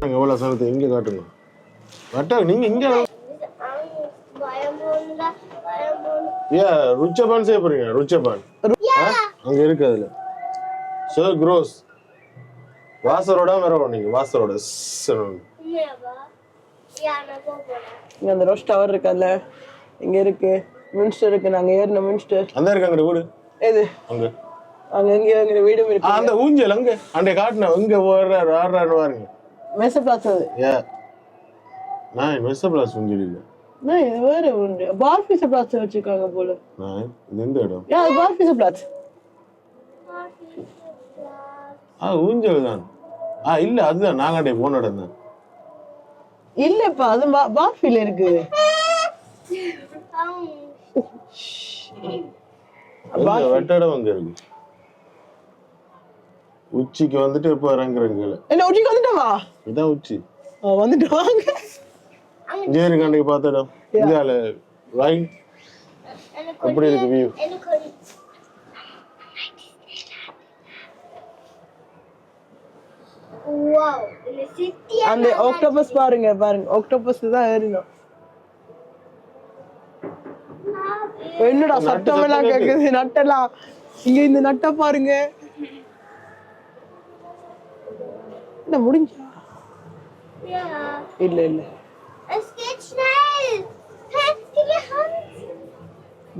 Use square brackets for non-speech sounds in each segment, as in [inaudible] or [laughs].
நாங்க எவ்வளவு சனத்தை இங்க காட்டுங்க. கட்டா நீங்க இங்க ஏ ருச்சபான் செய்ய போறீங்க ருச்சபான் அங்க இருக்கு அதுல. சோ க்ரோஸ் வாசரோட வரவும் நீங்க வாசரோட இங்க அந்த ரோஸ் டவர் இருக்குல்ல இங்க இருக்கு. மின்ஸ்டர் இருக்கு நாங்க ஏறின மின்ஸ்டர் அந்த இருக்கு அங்க வீடு. எது? அங்க. அங்க எங்கேயோ எங்க வீடும் இருக்கு. அந்த ஊஞ்சல் அங்க. அண்டை காட்டின இங்க ஓடுறாரு ஆடுறாரு பாருங்க. மெச பிளாஸ் அது. ஏ. நான் மெஸ்ஸ பிளாஸ் ஊஞ்சல் இல்ல. நான் இது வேற உண்டு பார்பிச பிளாஸ் வச்சிருக்காங்க போல. நான் இது எந்த இடம்? ஏன் அது பார்பிச பிளாஸ் ஆ ஊஞ்சல் தான். ஆ இல்ல அதுதான். நாங்க அண்டை போன இடம் தான். இல்லப்பா அது பார்ஃபில இருக்கு. எங்க வெட்ட இடம் அங்க இருக்கு. உச்சிக்கு வந்துட்டு இப்ப இறங்குறேன் கீழே என்ன உச்சிக்கு வந்துட்டோமா? இதான் உச்சி. வந்துட்டு வாங்க. ஜேரி கண்டைக்கு பார்த்த இடம் இந்தியால ரைட் எப்படி இருக்கு வியூ அந்த ஆக்டோபஸ் பாருங்க பாருங்க. ஆக்டோபஸ் தான் ஏறினோம். என்னடா சத்தம் எல்லாம் கேக்குது. நட்டெல்லாம். இங்க இந்த நட்டை பாருங்க. என்ன முடிஞ்சா? இல்ல இல்ல.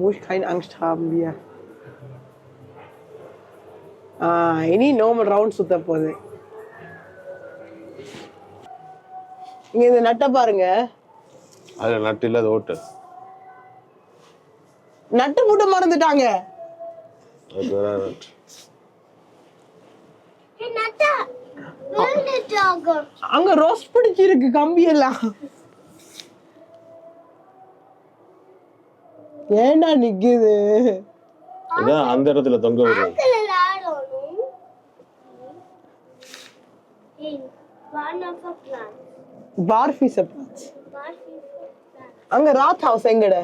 Muss keine Angst haben wir. ஆ இனி நார்மல் ரவுண்ட் சுத்த போகுது. இங்க இந்த நட்டை பாருங்க. அதுல நட்டு இல்லாத ஓட்டு. நட்டு போட்டு மறந்துட்டாங்க. அது வேற நட்டு. அங்க ரோஸ் பிடிச்சிருக்கு கம்பி எல்லாம். ஏன்டா நிக்குது? இதான் அந்த இடத்துல தொங்க plant. பார்ஃபிஸ்? அங்க ராத் ஹவுஸ் எங்கட?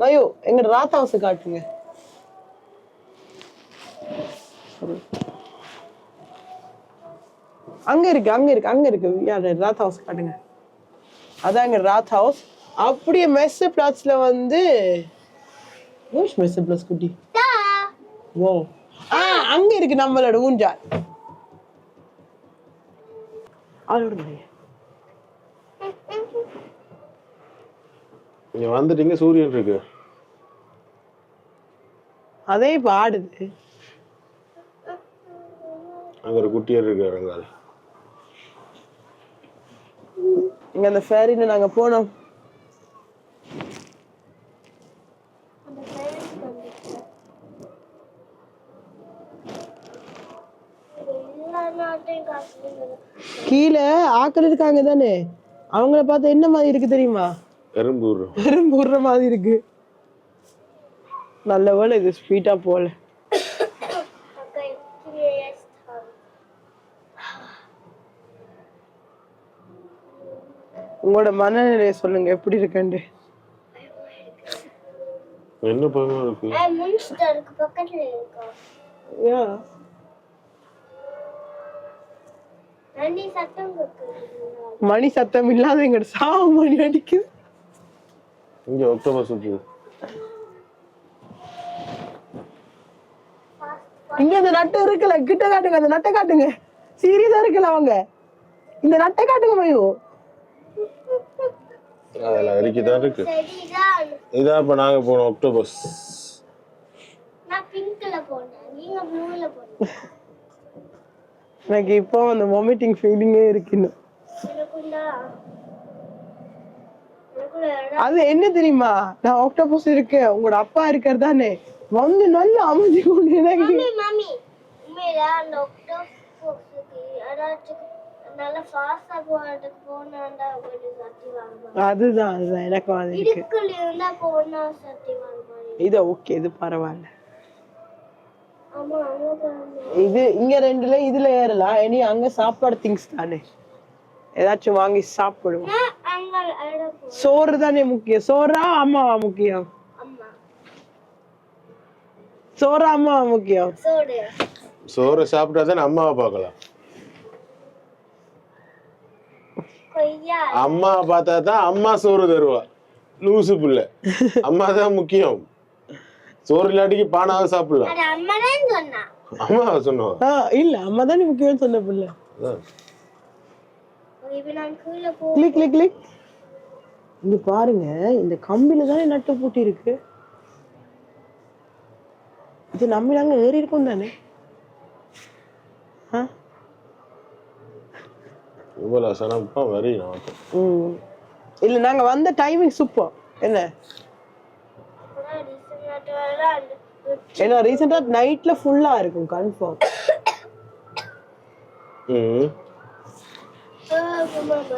மயோ எங்கட ராத் ஹவுஸ் காட்டுங்க. அங்க இருக்கு அங்க இருக்கு அங்க இருக்கு. யார் ராத் ஹவுஸ் காட்டுங்க. அதான் எங்க ராத் ஹவுஸ் அப்படியே மெஸ் பிளாட்ஸ்ல வந்து ஓஷ் மெஸ் பிளாஸ் குட்டி. ஓ ஆ அங்க இருக்கு நம்மளோட ஊஞ்சால் அதோட மணியா நீங்க வந்துட்டீங்க சூரியன் இருக்கு. அதே இப்ப ஆடுது அங்க ஒரு குட்டியர் இருக்கு இங்க அந்த ஃபேரில நாங்க போனோம். கீழே ஆக்கள் இருக்காங்க தானே? அவங்கள பார்த்தா என்ன மாதிரி இருக்கு தெரியுமா? எறும்பு எறும்பு மாதிரி இருக்கு. நல்ல வேளை இது ஸ்வீட்டா போல. உங்களோட மனநிலையை சொல்லுங்க எப்படி இருக்குன்னு என்ன பழம் இருக்கு பக்கத்துல சத்தம் மணி சத்தம் இல்லாத எங்க சாவு மணி அடிக்குது. இங்க ஒக்டோபர் சுத்துது இங்க இந்த நட்டை இருக்குல்ல கிட்ட காட்டுங்க அந்த நட்டை காட்டுங்க. சீரியஸா இருக்குல்ல அவங்க. இந்த நட்டை காட்டுங்க மயோ. அதெல்லாம் இருக்குதான் இருக்கு. சரிதான். இதான் இப்ப நாங்க போனோம் ஒக்டோபஸ் எனக்கு இப்போ அந்த வாமிட்டிங் ஃபீலிங்கே இருக்கு இடம் அது என்ன தெரியுமா? நான் ஆக்டோபஸ் இருக்கேன். உங்களோட அப்பா இருக்கார் தானே வந்து நல்ல அமைதி கொண்டு எனக்கு. அதுதான் அதுதான். எனக்கும் அது இருக்கு. இது ஓகே இது பரவாயில்ல. இது இங்க ரெண்டுல இதுல ஏறலாம். இனி அங்க சாப்பாடு திங்ஸ் தானே. ஏதாச்சும் வாங்கி சாப்பிடுவோம். சோறு தானே முக்கியம். சோறா அம்மாவா முக்கியம்? அம்மா. சோறா அம்மாவா முக்கியம்? சோறை சாப்பிட்டா தான் அம்மாவை பார்க்கலாம். கொய்யா அம்மாவை பார்த்தா தான் அம்மா சோறு தருவா. லூசு பிள்ளை. [laughs] அம்மா தான் முக்கியம். சோறு இல்லாட்டிக்கு பானாவை சாப்பிடலாம். அம்மா தான் சொன்னா. இல்ல அம்மா தானே முக்கியம் சொன்ன பிள்ளை. Click click click. இங்க பாருங்க இந்த கம்பில தானே நட்டு பூட்டி இருக்கு இது நம்ம நாங்க ஏறி இருக்கோம் தானே? ஆ? இவ்வளவு சனப்பா வரி நமக்கு. ம். இல்ல நாங்க வந்த டைமிங் சூப்பர் என்ன? ஏன்னா ரீசெண்டா நைட்ல ஃபுல்லா இருக்கும் கன்ஃபார்ம் ம்.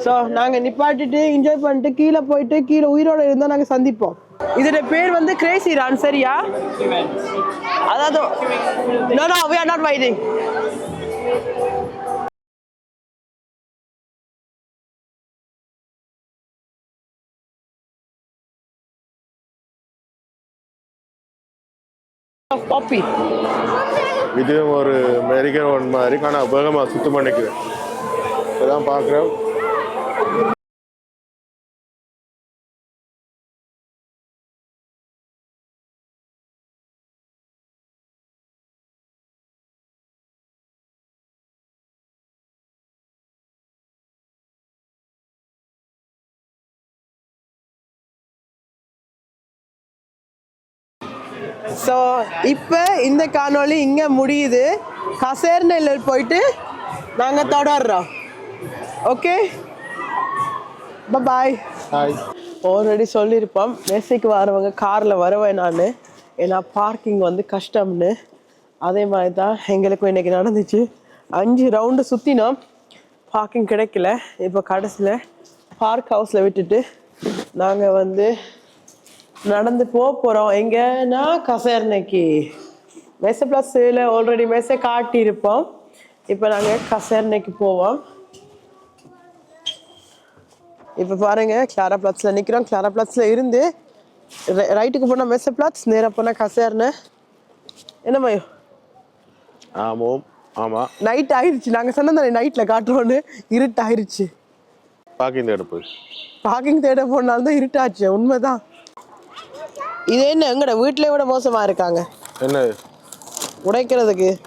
ஸோ நாங்க நிப்பாட்டிட்டு என்ஜாய் பண்ணிட்டு கீழே போயிட்டு கீழே உயிரோட இருந்தா நாங்க சந்திப்போம். இதோட பேர் வந்து கிரேசி ரான் சரியா? அதாவது no no we are not waiting பாப்பி இது ஒரு மெரிக்கன் ஒன் மாதிரி. ஆனால் வேகமாக சுத்தம் பண்ணிக்கிறேன். இப்போதான் பார்க்குறேன் ஸோ இப்போ இந்த காணொளி இங்கே முடியுது. கசேர்நெல்லில் போயிட்டு நாங்கள் தொடர்றோம். ஓகே பாய் ஹாய் ஆல்ரெடி சொல்லியிருப்போம். மெஸ்ஸிக்கு வரவங்க காரில் வருவேன் நான். ஏன்னா பார்க்கிங் வந்து கஷ்டம்னு. அதே மாதிரி தான் எங்களுக்கும் இன்னைக்கு நடந்துச்சு. அஞ்சு ரவுண்டு சுற்றினோம் பார்க்கிங் கிடைக்கல. இப்போ கடைசியில் பார்க் ஹவுஸில் விட்டுட்டு நாங்கள் வந்து நடந்து போக போகிறோம் எங்கன்னா கசேர்னைக்கு மெஸ்ஸ ப்ளஸ்ஸில் ஆல்ரெடி மெஸ்ஸை காட்டியிருப்போம். இப்போ நாங்கள் கசேர்னைக்கு போவோம். இப்போ பாருங்க கிளாரா பிளாட்ஸில் நிற்கிறோம் கிளாரா பிளாட்ஸில் இருந்து ரைட்டுக்கு போனால் மெஸ்ஸ பிளாட்ஸ் நேராக போனால் கசேர்னு என்ன மயோ? ஆமாம் ஆமாம் நைட் ஆயிடுச்சு நாங்கள் சொன்னோம் தானே நைட்டில் காட்டுறோன்னு இருட்டு ஆயிடுச்சு பார்க்கிங் தேட போய் பார்க்கிங் தேட போனாலும் தான் இருட்டாச்சு. உண்மைதான். இது என்ன எங்கட வீட்டிலே விட மோசமாக இருக்காங்க? என்ன? உடைக்கிறதுக்கு.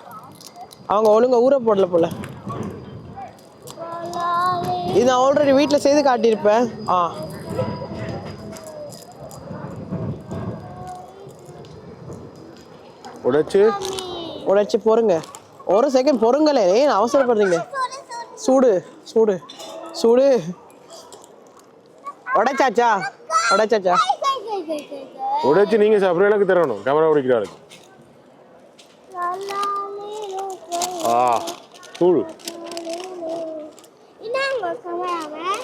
அவங்க ஒழுங்கா ஊற போடல போல. இது நான் ஆல்ரெடி வீட்டில் செய்து காட்டியிருப்பேன். ஆ. உடைச்சு? உடைச்சு பொறுங்க. ஒரு செகண்ட் பொறுங்களே. ஏன் அவசரப்படுறீங்க? சூடு சூடு சூடு. உடைச்சாச்சா? உடைச்சாச்சா? உடைச்சு நீங்கள் சாப்பிட்ற எனக்கு தரணும் கேமரா உடைக்கிற ஆ கூழ்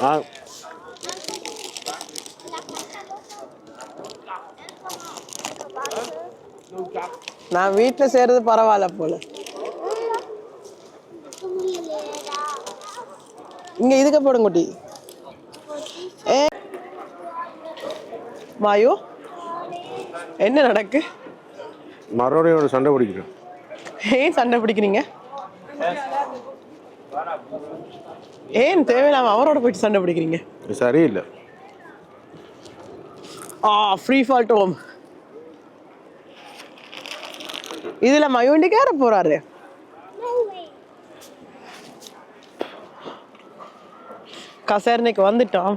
ஆ. நான் வீட்டில் செய்கிறது பரவாயில்ல போல. இங்கே இதுக்கு போடுங்க குட்டி. ஏ. என்ன நடக்கு? மறுபடியும் ஒரு சண்டை பிடிக்கிறேன் ஏன் சண்டை பிடிக்கிறீங்க? ஏன் தேவையில்லாம அவரோட போயிட்டு சண்டை பிடிக்கிறீங்க? சரியில்லை. ஆ ஃப்ரீ ஃபால்ட் ஹோம் இதுல மயூண்டிக்கு யார போறாரு. கசேர்னைக்கு வந்துட்டோம்.